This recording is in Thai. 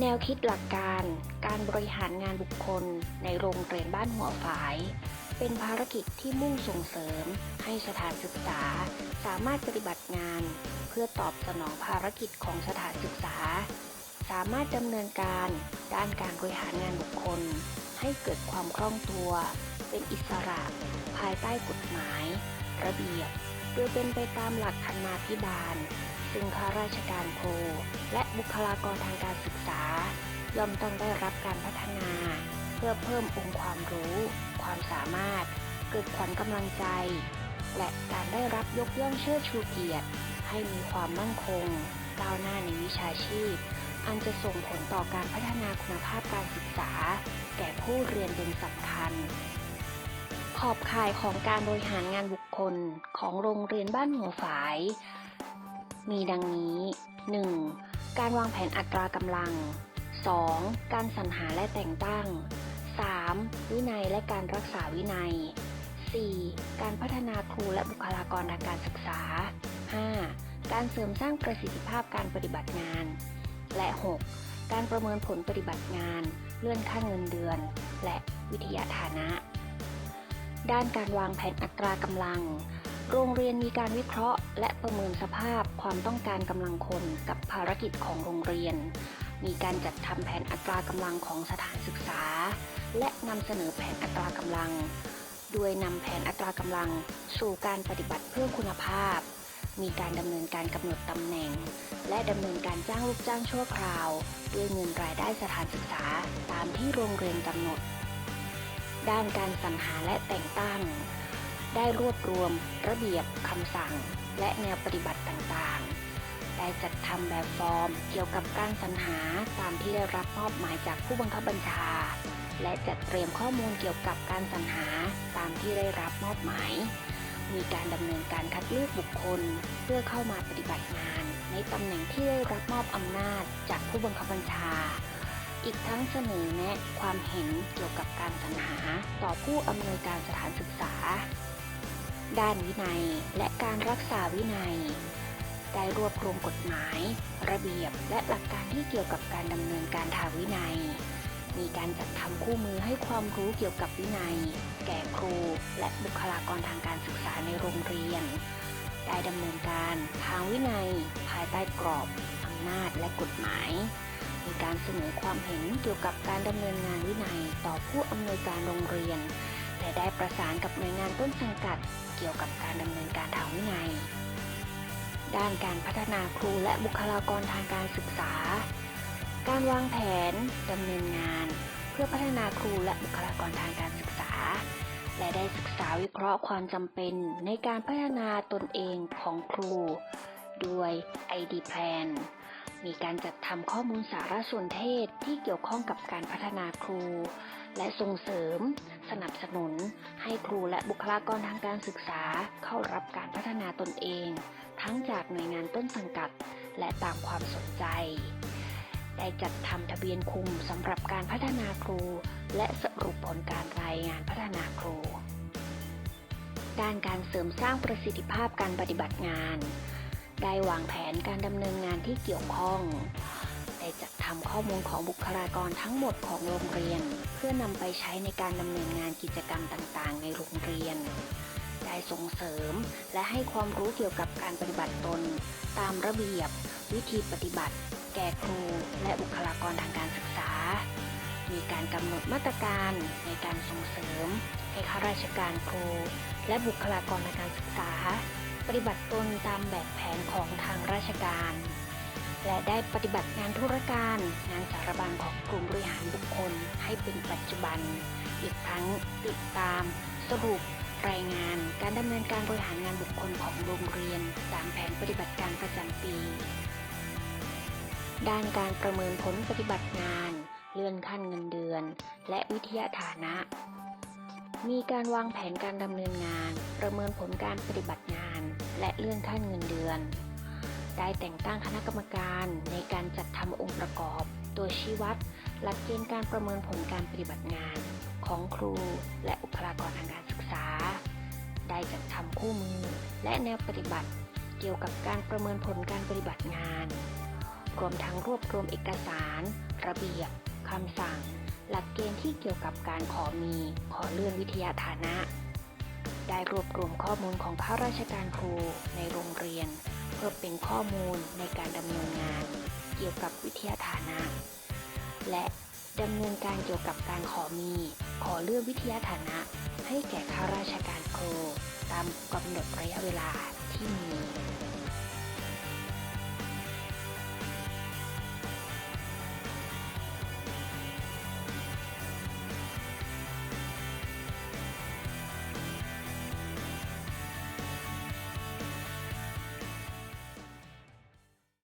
แนวคิดหลักการ การบริหารงานบุคคล ในโรงเรียนบ้านหัวฝาย เป็นภารกิจที่มุ่งส่งเสริม ให้สถานศึกษา สามารถปฏิบัติงาน เพื่อตอบสนองภารกิจของสถานศึกษา สามารถดำเนินการด้านการบริหารงานบุคคล ให้เกิดความคล่องตัว เป็นอิสระ ภายใต้กฎหมาย ระเบียบ โดยเป็นไปตามหลักธรรมาภิบาล ซึ่งข้าราชการคและบุคลากรทางการศึกษา ย่อมต้องได้รับการพัฒนา เพื่อเพิ่มองค์ความรู้ ความสามารถ เกิดขวัญกำลังใจ และการได้รับยกย่องเชิดชูเกียรติ ให้มีความมั่นคง ก้าวหน้าในวิชาชีพ อันจะส่งผลต่อการพัฒนาคุณภาพการศึกษา แก่ผู้เรียนเป็นสำคัญ อบข่ายของการบริหารงานบุคคลของโรงเรียนบ้านหัวฝาย มีดังนี้ 1. การวางแผนอัตรากำลัง 2. การสรรหาและแต่งตั้ง 3. วินัยและการรักษาวินัย 4. การพัฒนาครูและบุคลากรทางการศึกษา 5. การเสริมสร้างประสิทธิภาพการปฏิบัติงาน และ 6. การประเมินผลปฏิบัติงาน เลื่อนขั้นเงินเดือน และวิทยาฐานะ ด้านการวางแผนอัตรากำลัง โรงเรียนมีการวิเคราะห์ และประเมินสภาพความต้องการกำลังคนกับภารกิจของโรงเรียน มีการจัดทำแผนอัตรากำลังของสถานศึกษา และนำเสนอแผนอัตรากำลัง โดยนำแผนอัตรากำลังสู่การปฏิบัติเพื่อคุณภาพ มีการดำเนินการกำหนดตำแหน่ง และดำเนินการจ้างลูกจ้างชั่วคราว ด้วยเงินรายได้สถานศึกษาตามที่โรงเรียนกำหนด ด้านการสรรหาและแต่งตั้ง ได้รวบรวมระเบียบคำสั่ง และแนวปฏิบัติต่างๆ ได้จัดทำแบบฟอร์มเกี่ยวกับการสรรหาตามที่ได้รับมอบหมายจากผู้บังคับบัญชา และจัดเตรียมข้อมูลเกี่ยวกับการสรรหาตามที่ได้รับมอบหมายมีการดำเนินการคัดเลือกบุคคล เพื่อเข้ามาปฏิบัติงาน ในตำแหน่งที่ได้รับมอบอำนาจจากผู้บังคับบัญชา อีกทั้งเสนอแนะความเห็นเกี่ยวกับการสรรหาต่อผู้อำนวยการสถานศึกษา ด้านวินัยและการรักษาวินัย ได้รวบรวมกฎหมาย ระเบียบและหลักการที่เกี่ยวกับการดำเนินการทางวินัย มีการจัดทำคู่มือให้ความรู้เกี่ยวกับวินัย แก่ครู และบุคลากรทางการศึกษาในโรงเรียน ได้ดำเนินการทางวินัย ภายใต้กรอบอำนาจและกฎหมาย มีการเสนอความเห็นเกี่ยวกับการดำเนินงานวินัยต่อผู้อำนวยการโรงเรียน และได้ประสานกับหน่วยงานต้นสังกัด เกี่ยวกับการดำเนินการทางวินัย ด้านการพัฒนาครูและบุคลากรทางการศึกษา การวางแผนดำเนินงาน เพื่อพัฒนาครูและบุคลากรทางการศึกษา และได้ศึกษาวิเคราะห์ความจำเป็นในการพัฒนาตนเองของครู ด้วย ID Plan มีการจัดทำข้อมูลสารสนเทศที่เกี่ยวข้องกับการพัฒนาครู และส่งเสริม สนับสนุน ให้ครูและบุคลากรทางการศึกษาเข้ารับการพัฒนาตนเอง ทั้งจากหน่วยงานต้นสังกัด และตามความสนใจ ได้จัดทำทะเบียนคุมสำหรับการพัฒนาครู และสรุปผลการรายงานพัฒนาครูด้านการเสริมสร้างประสิทธิภาพการปฏิบัติงาน ได้วางแผนการดำเนินงานที่เกี่ยวข้อง ได้จัดทำข้อมูลของบุคลากรทั้งหมดของโรงเรียน เพื่อนำไปใช้ในการดำเนินงานกิจกรรมต่างๆ ในโรงเรียน ได้ส่งเสริมและให้ความรู้เกี่ยวกับการปฏิบัติตน ตามระเบียบ วิธีปฏิบัติ แก่ครู และบุคลากรทางการศึกษา มีการกำหนดมาตรการในการส่งเสริม ให้ข้าราชการครู และบุคลากรทางการศึกษา ฏิบัติตนตามแบบแผนของทางราชการ และได้ปฏิบัติงานธุรการ งานสารบัญของกลุ่มบริหารบุคคลให้เป็นปัจจุบัน อีกทั้งติดตาม สรุปรายงานการดำเนินการบริหารงานบุคคลของโรงเรียนตามแผนปฏิบัติการประจำปี ด้านการประเมินผลปฏิบัติงาน เลื่อนขั้นเงินเดือน และวิทยาฐานะ มีการวางแผนการดำเนินงาน ประเมินผลการปฏิบัติงาน และเลื่อนขั้นเงินเดือน ได้แต่งตั้งคณะกรรมการในการจัดทำองค์ประกอบ ตัวชี้วัดหลักเกณฑ์การประเมินผลการปฏิบัติงาน ของครูและบุคลากรทางการศึกษา ได้จัดทำคู่มือและแนวปฏิบัติเกี่ยวกับการประเมินผลการปฏิบัติงาน รวมทั้งรวบรวมเอกสาร ระเบียบคำสั่ง หลักเกณฑ์ที่เกี่ยวกับการขอมีขอเลื่อนวิทยาฐานะ ได้รวบรวมข้อมูลของข้าราชการครูในโรงเรียน เพื่อเป็นข้อมูลในการดำเนินงาน เกี่ยวกับวิทยาฐานะ และดำเนินการเกี่ยวกับการขอมี ขอเลือกวิทยาฐานะ ให้แก่ข้าราชการครูตามกำหนดระยะเวลาที่มี